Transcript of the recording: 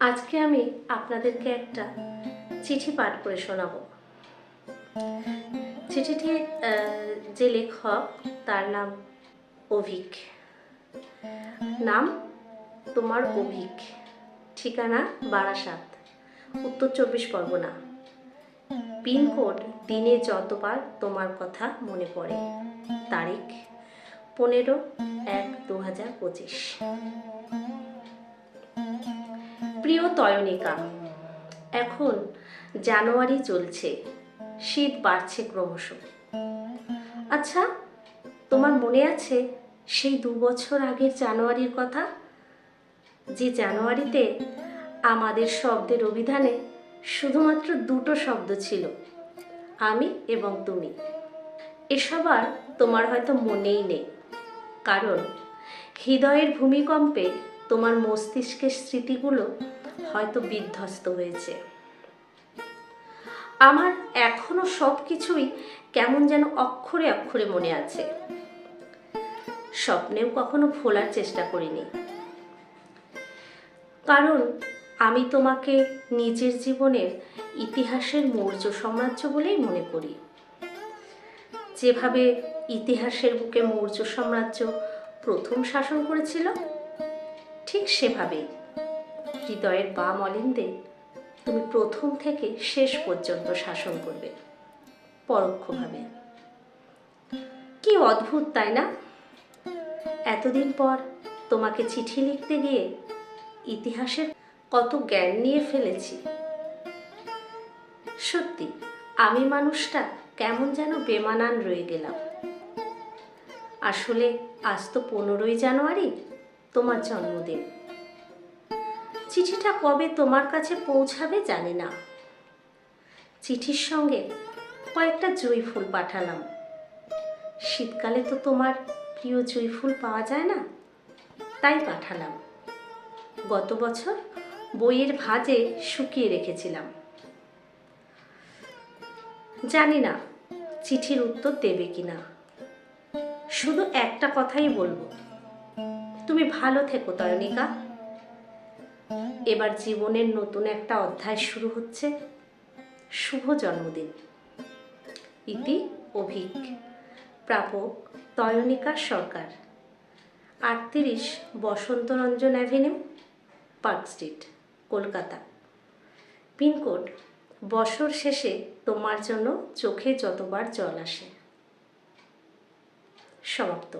আজকে আমি আপনাদেরকে একটা চিঠি পাঠ করে শোনাবো। চিঠিটি যে লেখক, তার নাম অভিক। নাম তোমার অভিক। ঠিকানা বারাসাত, উত্তর চব্বিশ পরগনা। পিনকোড, দিনে যতবার তোমার কথা মনে পড়ে। তারিখ, পনেরো এক দু হাজার পঁচিশ। প্রিয় তয়নিকা এখন জানুয়ারি চলছে, শীত বাড়ছে ক্রমশ। আচ্ছা তোমার মনে আছে সেই দু বছর আগের জানুয়ারির কথা? যে জানুয়ারিতে আমাদের শব্দের অভিধানে শুধুমাত্র দুটো শব্দ ছিল, আমি এবং তুমি। এসব আর তোমার হয়তো মনেই নেই, কারণ হৃদয়ের ভূমিকম্পে তোমার মস্তিষ্কের স্মৃতিগুলো হয়তো বিধ্বস্ত হয়েছে। আমার এখনও সব কিছুই কেমন যেন অক্ষরে অক্ষরে মনে আছে। স্বপ্নেও কখনো ভোলার চেষ্টা করিনি। কারণ আমি তোমাকে নিজের জীবনের ইতিহাসের মৌর্য সাম্রাজ্য বলেই মনে করি। যেভাবে ইতিহাসের বুকে মৌর্য সাম্রাজ্য প্রথম শাসন করেছিল ঠিক সেভাবেই। হৃদয়ের বাম অলিন্দে তুমি প্রথম থেকে শেষ পর্যন্ত শাসন করবে, পরোক্ষভাবে। কি অদ্ভুত, তাই না? এতদিন পর তোমাকে চিঠি লিখতে গিয়ে ইতিহাসের কত জ্ঞান নিয়ে ফেলেছি। সত্যি, আমি মানুষটা কেমন যেন বেমানান রয়ে গেলাম। আসলে আজ তো পনেরোই জানুয়ারি তোমার জন্মদিন। চিঠিটা কবে তোমার কাছে পৌঁছাবে জানি না। চিঠির সঙ্গে কয়েকটা জুঁই ফুল পাঠালাম। শীতকালে তো তোমার প্রিয় জুঁই ফুল পাওয়া যায় না, তাই পাঠালাম। গত বছর বইয়ের ভাজে শুকিয়ে রেখেছিলাম। জানি না চিঠির উত্তর দেবে কি না শুধু একটা কথাই বলব তুমি ভালো থেকো, তয়নিকা। এবার জীবনের নতুন একটা অধ্যায় শুরু হচ্ছে। শুভ জন্মদিন। ইতি অভিক। প্রাপক তয়নিকা সরকার। আটত্রিশ Basantaranjan avenue, park street, Kolkata. Pincode, বছর শেষে তোমার জন্য চোখে যতবার জল আসে। সমাপ্ত।